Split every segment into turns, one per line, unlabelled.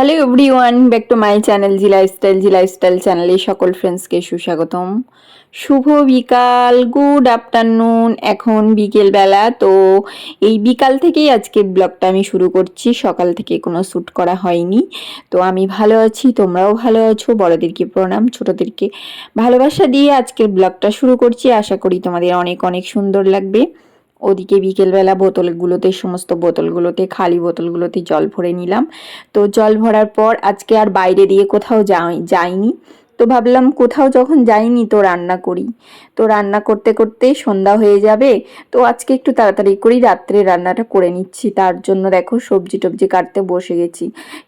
Hello everyone back to my channel G lifestyle G lifestyle চ্যানেলে সকল ফ্রেন্ডসকে সুস্বাগতম। শুভ বিকাল গুড আফটারনুন এখন বিকেলবেলা, তো এই বিকাল থেকেই আজকে ব্লগটা আমি শুরু করছি। সকাল থেকে কোনো শ্যুট করা হয়নি, তো আমি ভালো আছি, তোমরাও ভালো আছো, বড়দেরকে প্রণাম, ছোটদেরকে ভালোবাসা দিয়ে আজকের ব্লগটা শুরু করছি। আশা করি তোমাদের অনেক অনেক সুন্দর লাগবে। ওদিকে বিকেলবেলা বোতলগুলোতে, সমস্ত বোতলগুলোতে, খালি বোতলগুলোতে জল ভরে নিলাম। তো জল ভরার পর আজকে আর বাইরে দিয়ে কোথাও যাই, যাইনি। তো ভাবলাম কোথাও যখন যাইনি তো রান্না করি। তো রান্না করতে করতে সন্ধ্যা হয়ে যাবে, তো আজকে একটু তাড়াতাড়ি করি রাত্রে রান্নাটা করে নিচ্ছি। তার জন্য দেখো সবজি টবজি কাটতে বসে গেছি।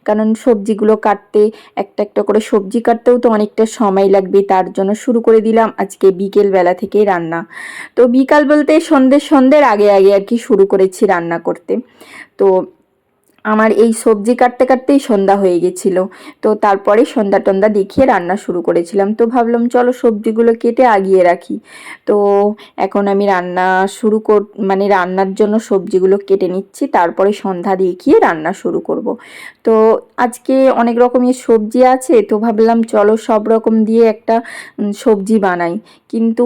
কারণ সবজিগুলো কাটতে, একটা একটা করে সবজি কাটতেও তো অনেকটা সময় লাগবে, তার জন্য শুরু করে দিলাম আজকে বিকেল বেলা থেকেই রান্না। তো বিকাল বলতে সন্ধ্যে সন্ধ্যের আগে আগে আর কি শুরু করেছি রান্না করতে। তো আমার এই সবজি কাটতে কাটতেই সন্ধ্যা হয়ে গেছিল। তো তারপরে সন্ধ্যা টন্ধা দেখিয়ে রান্না শুরু করেছিলাম। তো ভাবলাম, চলো সবজিগুলো কেটে আগিয়ে রাখি। তো এখন আমি রান্না শুরু কর মানে রান্নার জন্য সবজিগুলো কেটে নিচ্ছি। তারপরে সন্ধ্যা দেখিয়ে রান্না শুরু করব। তো আজকে অনেক রকমের সবজি আছে। তো ভাবলাম, চলো সব রকম দিয়ে একটা সবজি বানাই। কিন্তু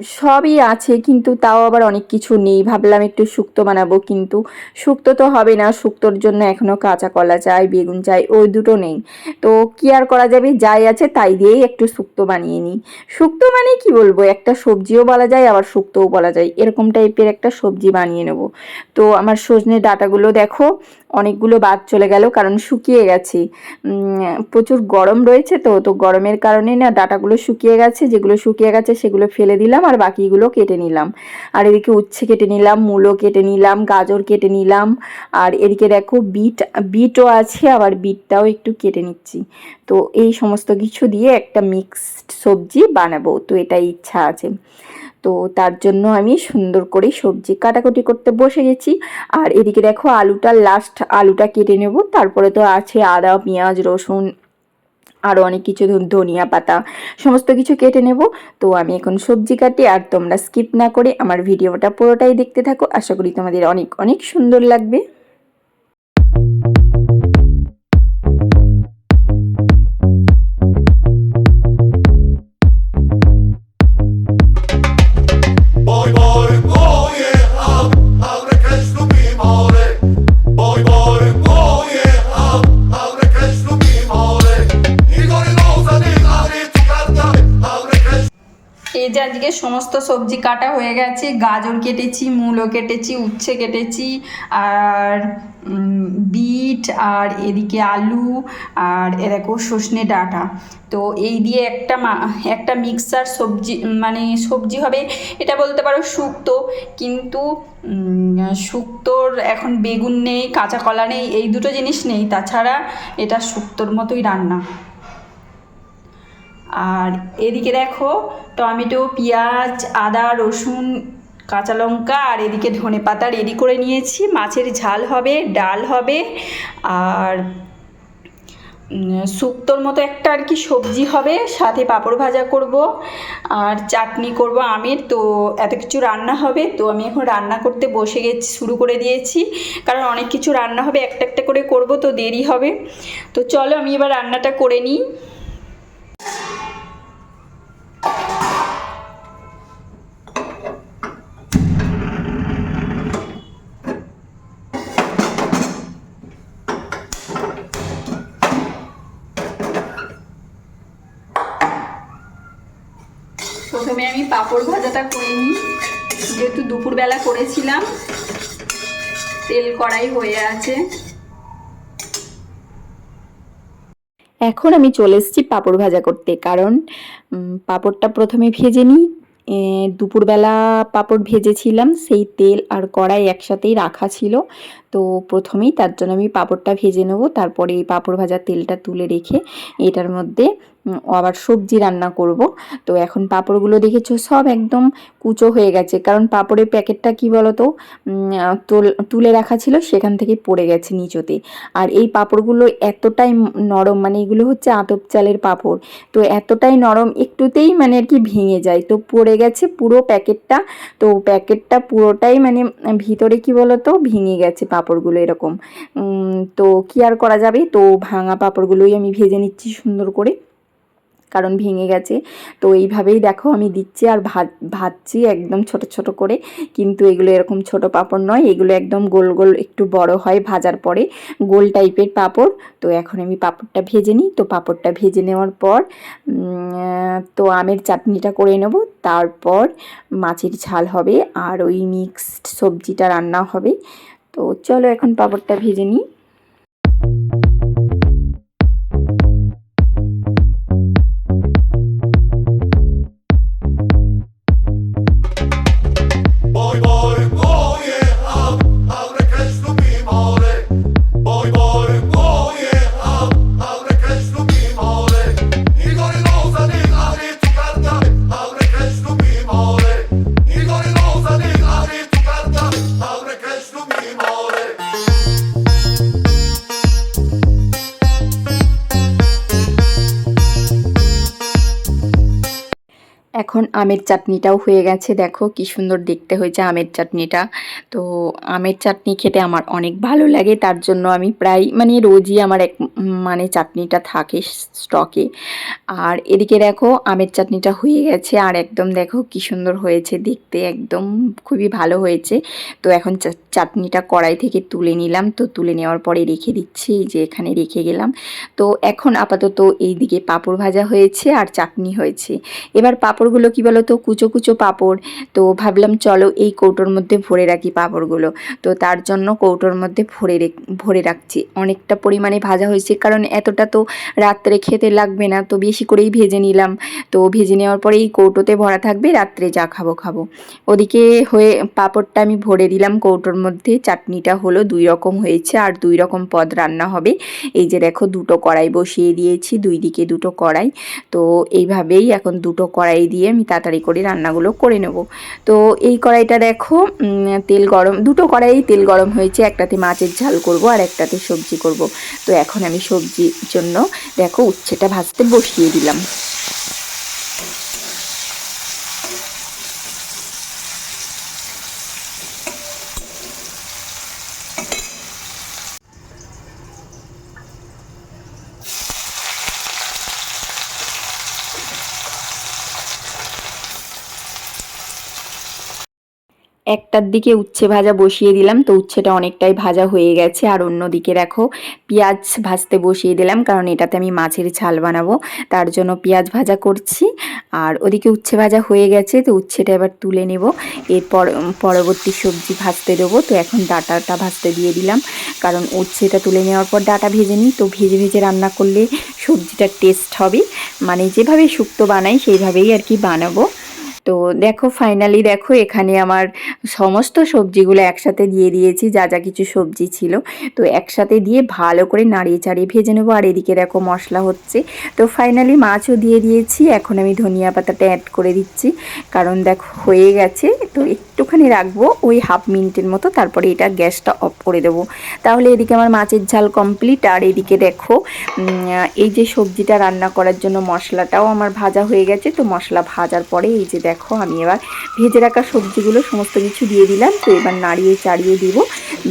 সবই আছে, কিন্তু তাও আবার অনেক কিছু নেই। ভাবলাম একটু শুক্তো বানাবো, কিন্তু শুক্তো তো হবে না। শুক্তোর জন্য এখনও কাঁচা কলা চাই, বেগুন চাই, ওই দুটো নেই। তো কি আর করা যাবে? যাই আছে তাই দিয়েই একটু শুক্তো বানিয়ে নিই। শুক্তো মানে কি বলব? একটা সবজিও বলা যায়, আবার শুক্তোও বলা যায়। এরকম টাইপের একটা সবজি বানিয়ে নেব। তো আমার সজনে ডাটাগুলো দেখো, অনেকগুলো বাদ চলে গেল, কারণ শুকিয়ে গেছে। প্রচুর গরম রয়েছে তো তো গরমের কারণে না ডাটাগুলো শুকিয়ে গেছে, যেগুলো শুকিয়ে গেছে সেগুলো ফেলে দিলাম। আর বাকিগুলো কেটে নিলাম। আর এদিকে উচ্ছে কেটে নিলাম, মূলো কেটে নিলাম, গাজর কেটে নিলাম। আর এদিকে দেখো বিট, বিটও আছে, আবার বিটটাও একটু কেটে নিচ্ছি। তো এই সমস্ত কিছু দিয়ে একটা মিক্সড সবজি বানাবো, তো এটাই ইচ্ছা আছে। তো তার জন্য আমি সুন্দর করে সবজি কাটাকুটি করতে বসে গেছি। আর এদিকে দেখো আলুটা লাস্ট আলুটা কেটে নেব, তারপরে তো আছে আদা, পেঁয়াজ, রসুন আরও অনেক কিছু ধনিয়া পাতা, সমস্ত কিছু কেটে নেব। তো আমি এখন সবজি কাটি আর তোমরা স্কিপ না করে আমার ভিডিওটা পুরোটাই দেখতে থাকো। আশা করি তোমাদের অনেক অনেক সুন্দর লাগবে। আজকে সমস্ত সবজি কাটা হয়ে গেছে। গাজর কেটেছি, মূলো কেটেছি, উচ্ছে কেটেছি, আর বিট, আর এদিকে আলু, আর এ দেখো সজনে ডাঁটা। তো এই দিয়ে একটা একটা মিক্সার সবজি মানে সবজি হবে, এটা বলতে পারো শুক্তো। কিন্তু শুক্তোর এখন বেগুন নেই, কাঁচা কলা নেই, এই দুটো জিনিস নেই। তাছাড়া এটা শুক্তোর মতোই রান্না। আর এদিকে দেখো টমেটো, পেঁয়াজ, আদা, রসুন, কাঁচা লঙ্কা আর এদিকে ধনে পাতা রেডি করে নিয়েছি। মাছের ঝাল হবে, ডাল হবে আর শুক্তোর মতো একটা আর কি সবজি হবে। সাথে পাঁপড় ভাজা করব আর চাটনি করব আমের। তো এত কিছু রান্না হবে, তো আমি এখন রান্না করতে বসে গেছি, শুরু করে দিয়েছি। কারণ অনেক কিছু রান্না হবে, একটা একটা করে করব, তো দেরি হবে। তো চলো আমি এবার রান্নাটা করে নিই। পাঁপড় ভাজাটা করে নিই। যেহেতু দুপুরবেলা করেছিলাম, তেল কড়াই হয়ে আছে। এখন আমি চলে এসেছি পাঁপড় ভাজা করতে, কারণ পাঁপড়টা প্রথমে ভেজে নিই। দুপুরবেলা পাঁপড় ভেজেছিলাম, সেই তেল আর কড়াই একসাথেই রাখা ছিল। তো প্রথমেই তার জন্য আমি পাঁপড়টা ভেজে নেব, তারপরে এই পাঁপড় ভাজার তেলটা তুলে রেখে এটার মধ্যে আবার সবজি রান্না করব। তো এখন পাঁপড়গুলো দেখেছ? সব একদম কুচো হয়ে গেছে। কারণ পাঁপড়ের প্যাকেটটা কি বলতো? তুলে রাখা ছিল, সেখান থেকে পড়ে গেছে নিচতে। আর এই পাঁপড়গুলো এতটাই নরম মানে এগুলো হচ্ছে আতপ চালের পাঁপড়। তো এতটাই নরম, একটুতেই মানে আর কি ভেঙে যায়। তো পড়ে গেছে পুরো প্যাকেটটা। তো প্যাকেটটা পুরোটাই মানে ভিতরে কি বলতো? ভেঙে গেছে পাঁপড়গুলো এরকম। তো কি আর করা যাবে? তো ভাঙা পাঁপড়গুলোই আমি ভেজে নিচ্ছি সুন্দর করে। কারণ ভেঙে গেছে। তো এইভাবেই দেখো আমি দিচ্ছি আর ভাত, ভাজছি একদম ছোট ছোট করে। কিন্তু এগুলো এরকম ছোট পাঁপড় নয়, এগুলো একদম গোল গোল একটু বড় হয় ভাজার পরে। গোল টাইপের পাপড়। তো এখন আমি পাঁপড়টা ভেজে নিই। তো পাঁপড়টা ভেজে নেওয়ার পর তো আমের চাটনিটা করে নেব। তারপর মাছের ঝাল হবে আর ওই মিক্সড সবজিটা রান্না হবে। তো চলো এখন পাপড়টা ভেজে নিই। এখন আমের চাটনিটাও হয়ে গেছে। দেখো কি সুন্দর দেখতে হয়েছে আমের চাটনিটা। তো আমের চাটনি খেতে আমার অনেক ভালো লাগে। তার জন্য আমি প্রায় মানে রোজই আমার এক মানে চাটনিটা থাকে স্টকে। আর এদিকে দেখো আমের চাটনিটা হয়ে গেছে। আর একদম দেখো কি সুন্দর হয়েছে দেখতে। একদম খুবই ভালো হয়েছে। তো এখন চাটনিটা কড়াই থেকে তুলে নিলাম। তো তুলে নেওয়ার পরে রেখে দিচ্ছি। এই যে এখানে রেখে গেলাম। তো এখন আপাতত এই দিকে পাঁপড় ভাজা হয়েছে আর চাটনি হয়েছে। এবার পাঁপড়গুলো কি বলো তো কুচো কুচো পাঁপড়। তো ভাবলাম চলো এই কৌটোর মধ্যে ভরে রাখি পাঁপড়গুলো। তো তার জন্য কৌটোর মধ্যে ভরে ভরে রাখছি। অনেকটা পরিমাণে ভাজা হয়েছে কারণ এতটা তো রাত্রে খেতে লাগবে না। তো বেশি করেই ভেজে নিলাম। তো ভেজে নেওয়ার পরে এই কৌটোতে ভরা থাকবে, রাত্রে যা খাব খাব। ওদিকে হয়ে পাঁপড়টা আমি ভরে দিলাম কৌটোর মধ্যে। চাটনিটা হলো দুই রকম হয়েছে আর দুই রকম পদ রান্না হবে। এই যে দেখো দুটো কড়াই বসিয়ে দিয়েছি, দুই দিকে দুটো কড়াই। তো এইভাবেই এখন দুটো কড়াই দিয়ে আমি তাড়াতাড়ি করে রান্নাগুলো করে নেব। তো এই কড়াইটা দেখো তেল গরম, দুটো কড়াই তেল গরম হয়েছে, একটাতে মাছের ঝাল করব আর একটাতে সবজি করব। তো এখন আমি সবজির জন্য দেখো উচ্ছেটা ভাজতে বসিয়ে দিলাম। একটার দিকে উচ্ছে ভাজা বসিয়ে দিলাম, তো উচ্ছেটা অনেকটাই ভাজা হয়ে গেছে। আর অন্যদিকে দেখো, পেঁয়াজ ভাজতে বসিয়ে দিলাম, কারণ এটাতে আমি মাছের ঝাল বানাবো, তার জন্য পেঁয়াজ ভাজা করছি। আর ওদিকে উচ্ছে ভাজা হয়ে গেছে, তো উচ্ছেটা এবার তুলে নেব। এরপর পরবর্তী সবজি ভাজতে দেবো, তো এখন ডাটাটা ভাজতে দিয়ে দিলাম। কারণ উচ্ছেটা তুলে নেওয়ার পর ডাটা ভেজে নিই, তো ভেজে ভেজে রান্না করলে সবজিটার টেস্ট হবে। মানে যেভাবে শুক্তো বানাই, সেইভাবেই আর কি বানাবো। তো দেখো ফাইনালি দেখো এখানে আমার সমস্ত সবজিগুলো একসাথে দিয়ে দিয়েছি, যা যা কিছু সবজি ছিল। তো একসাথে দিয়ে ভালো করে নাড়িয়ে চাড়িয়ে ভেজে নেব। আর এদিকে দেখো মশলা হচ্ছে। তো ফাইনালি মাছও দিয়ে দিয়েছি। এখন আমি ধনিয়া পাতাটা অ্যাড করে দিচ্ছি। কারণ দেখো হয়ে গেছে। তো একটুখানি রাখব, ওই হাফ মিনিটের মতো। তারপরে এটা গ্যাসটা অফ করে দেবো। তাহলে এদিকে আমার মাছের ঝাল কমপ্লিট আর এদিকে দেখো এই যে সবজিটা রান্না করার জন্য মশলাটাও আমার ভাজা হয়ে গেছে। তো মশলা ভাজার পরে এই যে দেখো আমি এবার ভেজে রাখা সবজিগুলো, সমস্ত কিছু দিয়ে দিলাম। তো এবার নাড়িয়ে চাড়িয়ে দিব,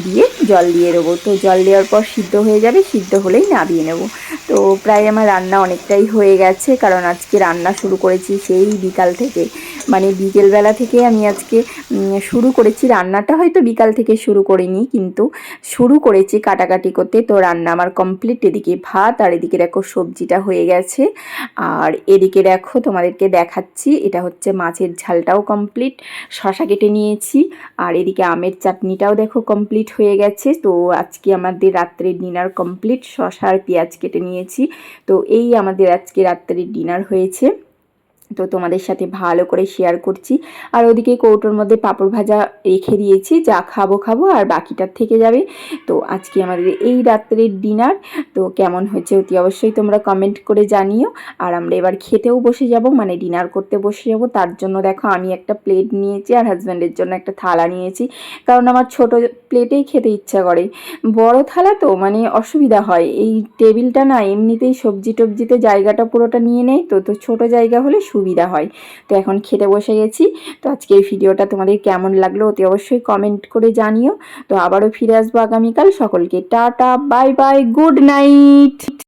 দিয়ে জল দিয়ে দেবো। তো জল দেওয়ার পর সিদ্ধ হয়ে যাবে, সিদ্ধ হলেই নাবিয়ে নেব। তো প্রায় আমার রান্না অনেকটাই হয়ে গেছে, কারণ আজকে রান্না শুরু করেছি সেই বিকাল থেকে। মানে বিকেলবেলা থেকে আমি আজকে শুরু করেছি রান্নাটা, হয়তো বিকাল থেকে শুরু করিনি, কিন্তু শুরু করেছি কাটাকাটি করতে। তো রান্না আমার কমপ্লিট এদিকে ভাত আর এদিকে দেখো সবজিটা হয়ে গেছে। আর এদিকে দেখো তোমাদেরকে দেখাচ্ছি, এটা হচ্ছে মাছের ঝালটাও কমপ্লিট শশা কেটে নিয়েছি। আর এদিকে আমের চাটনিটাও দেখো কমপ্লিট হয়ে গেছে। তো আজকে আমাদের রাত্রের ডিনার কমপ্লিট শশা আর পেঁয়াজ কেটে নিয়েছি। তো এই আমাদের আজকে রাত্রের ডিনার হয়েছে। তো তোমাদের সাথে ভালো করে শেয়ার করছি। আর ওদিকে কৌটোর মধ্যে পাঁপড় ভাজা রেখে দিয়েছি, যা খাব খাব আর বাকিটার থেকে যাবে। তো আজকে আমাদের এই রাত্রের ডিনার তো কেমন হয়েছে অতি অবশ্যই তোমরা কমেন্ট করে জানিও। আর আমরা এবার খেতেও বসে যাব মানে ডিনার করতে বসে যাব। তার জন্য দেখো আমি একটা প্লেট নিয়েছি আর হাজব্যান্ডের জন্য একটা থালা নিয়েছি। কারণ আমার ছোট প্লেটেই খেতে ইচ্ছা করে। বড় থালা তো মানে অসুবিধা হয়। এই টেবিলটা না, এমনিতেই সবজি টবজিতে জায়গাটা পুরোটা নিয়ে নেয়। তো তো ছোট জায়গা হলে সুবিধা হয়। তো এখন খেতে বসে গেছি। তো আজকে এই ভিডিওটা তোমাদের কেমন লাগল অতি অবশ্যই কমেন্ট করে জানিও। তো আবারও ফিরে আসব আগামীকাল। সকলকে tata bye bye good night